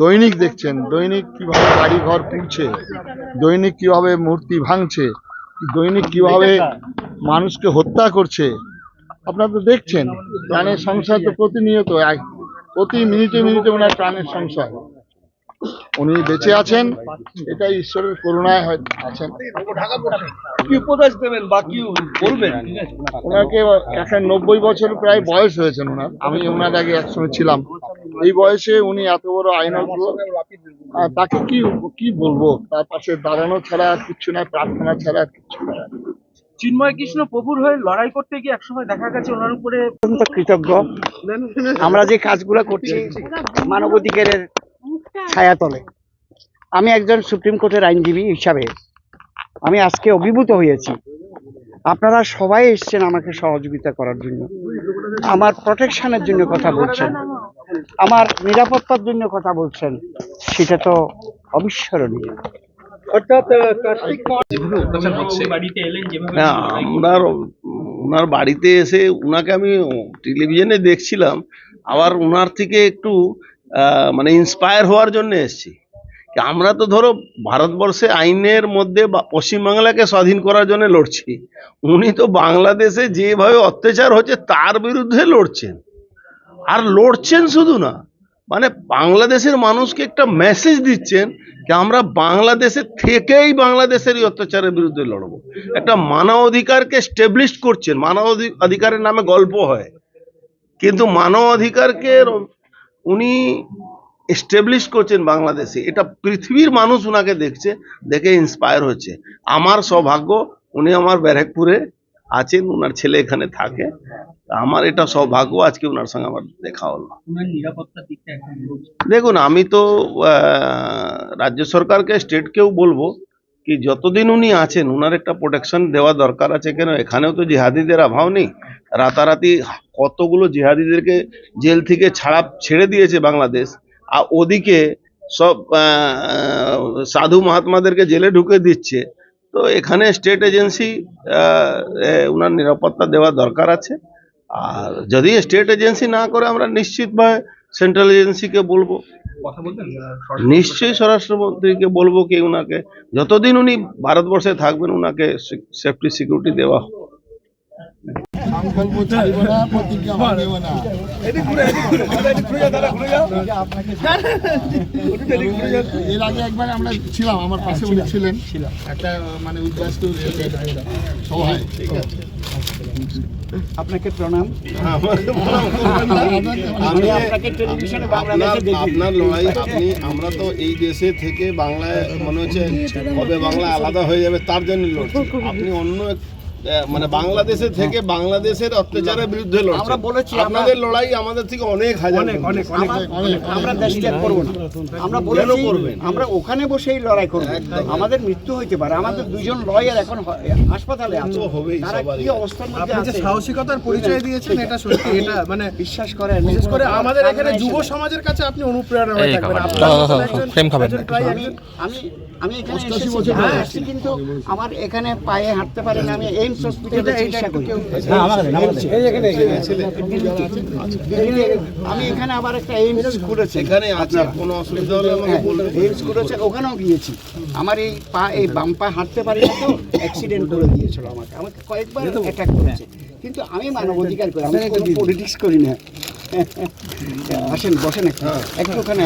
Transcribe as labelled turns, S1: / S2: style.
S1: দৈনিক দেখছেন, দৈনিক কীভাবে বাড়ি ঘর পুড়ছে দৈনিক কীভাবে মূর্তি ভাঙছে, দৈনিক কীভাবে মানুষকে হত্যা করছে, আপনারা তো দেখছেন, প্রাণের সংসার তো প্রতিনিয়ত প্রতি মিনিটে মিনিটে ওনার প্রাণের সংসার। উনি বেঁচে আছেন এটা ঈশ্বরের করুণায় হয় আছেন।
S2: কি উপদেশ দেবেন বা কি বলবেন?
S1: ওনাকে এখন নব্বই বছর প্রায় বয়স হয়েছেন ওনার। আমি ওনার আগে একসঙ্গে ছিলাম। এই বয়সে উনি এত বড় আইনত আহ, তাকে কি কি বলব? তার পাশে দাঁড়ানো ছাড়া আর কিচ্ছু না প্রার্থনা ছাড়া আর কিচ্ছু না।
S2: চিন্ময় কৃষ্ণ প্রভুর হয়ে লড়াই করতে গিয়ে একসময় দেখা গেছে ওনার উপরে।
S3: কৃতজ্ঞ। আমরা যে কাজগুলো করছি মানবাধিকারের ছায়াতলে। আমি একজন সুপ্রিম কোর্টের আইনজীবী হিসাবে আমি আজকে অভিভূত হয়েছি। আপনারা সবাই এসেছেন আমাকে সহযোগিতা করার জন্য। আমার প্রোটেকশনের জন্য কথা বলছেন। আমার নিরাপত্তার জন্য কথা বলছেন। সেটা তো অবিস্মরণীয়।
S2: অর্থাৎ
S4: না আপনার ওনার বাড়িতে এসে ওনাকে আমি টেলিভিশনে দেখছিলাম। আবার ওনার থেকে একটু মানে ইন্সপায়ার হওয়ার জন্য এসেছি। আমরা তো ধরো ভারতবর্ষে আইনের মধ্যে বা- পশ্চিমবাংলাকে স্বাধীন করার জন্য লড়ছি। উনি তো বাংলাদেশে যেভাবে অত্যাচার হচ্ছে, তার বিরুদ্ধে লড়ছেন। আর লড়ছেন শুধু না মানে বাংলাদেশের মানুষকে একটা মেসেজ দিচ্ছেন যে আমরা বাংলাদেশে থেকেই বাংলাদেশের এই অত্যাচারের বিরুদ্ধে লড়বো। একটা মানব অধিকারকে স্টেবলিশ করছেন। মানব অধি- অধিকারের নামে গল্প হয়। কিন্তু মানব অধিকারকে উনি এস্টাবলিশ করছেন বাংলাদেশে। এটা পৃথিবীর মানুষ উনাকে দেখছে দেখে ইন্সপায়ার হচ্ছে। আমার সৌভাগ্য উনি আমার ব্যারাকপুরে আছেন ওনার ছেলে এখানে থাকে। আমার এটা সৌভাগ্য আজকে ওনার সঙ্গে আমার দেখা হলো। দেখুন আমি তো রাজ্য সরকারকে স্টেটকেও বলব কি যতদিন উনি আছেন ওনার একটা প্রোটেকশন দেওয়া দরকার আছে কেন? এখানেও তো জিহাদিদের অভাব নেই। রাতারাতি কতগুলো জিহাদিদেরকে জেল থেকে ছাড়া ছেড়ে দিয়েছে বাংলাদেশ। আর ওদিকে সব সাধু মহাত্মাদেরকে জেলে ঢুকে দিচ্ছে। তো এখানে স্টেট এজেন্সি ওনার নিরাপত্তা দেওয়া দরকার আছে। আর যদি স্টেট এজেন্সি না করে, আমরা নিশ্চিতভাবে সেন্ট্রাল এজেন্সিকে বলব। নিশ্চয়ই স্বরাষ্ট্রমন্ত্রীকে বলব কি উনাকে যতদিন উনি ভারতবর্ষে থাকবেন উনাকে সেফটি সিকিউরিটি দেওয়া
S1: এর আগে একবার আমরা ছিলাম আমার পাশে উনি ছিলেন একটা মানে উদ্বাস্ত সভায়
S3: আপনাকে প্রণাম।
S4: আমি
S3: আপনাকে টেলিভিশনে
S4: আপনার
S3: বাংলাদেশে দেখি।
S4: আপনার লড়াই আপনি আমরা তো এই দেশে থেকে বাংলায় মনে হচ্ছে কবে বাংলা আলাদা হয়ে যাবে তার জন্য লড়ছি। আপনি অন্য মানে বাংলাদেশে থেকে বাংলাদেশের অত্যাচারের বিরুদ্ধে
S3: আমরা বলেছি
S4: আপনাদের লড়াই আমাদের থেকে অনেক হাজার
S3: অনেক অনেক অনেক আমরা দেশ ত্যাগ করব না। আমরা বলেছি
S4: করবেন?
S3: আমরা ওখানে বসেই লড়াই করব। আমাদের মৃত্যু হইতে পারে। আমাদের দুজন লয়ার এখন হাসপাতালে আছে।
S4: হবেই সবারই।
S3: কি অবস্থার মধ্যে আছে?
S5: সাহসিকতার পরিচয় দিয়েছেন এটা সত্যি এটা মানে
S3: বিশ্বাস করেন
S5: বিশেষ করে আমাদের এখানে যুব সমাজের কাছে আপনি অনুপ্রেরণা হয়ে থাকবেন। মতন একজন-
S6: ফ্রেম খাবেন।
S3: আমি আমি এখানে এসেছি।
S1: বছর
S3: হ্যাঁ,
S1: বয়স।
S3: আসছি কিন্তু আমার এখানে পায়ে হাঁটতে পারে না। আমি এইমস হসপিটালে চিকিৎসা করি আমি এখানে আবার একটা এইমস
S4: এখানে কোনো অসুবিধা হলে
S3: এইমস করেছে ওখানেও গিয়েছি আমার এই পা এই বাম পা হাঁটতে পারি না তো অ্যাক্সিডেন্ট করে দিয়েছিল আমাকে আমাকে কয়েকবার অ্যাটাক করেছে কিন্তু আমি মানবাধিকার করি আমি কোনো পলিটিক্স করি না আসেন বসেন একটু একটু ওখানে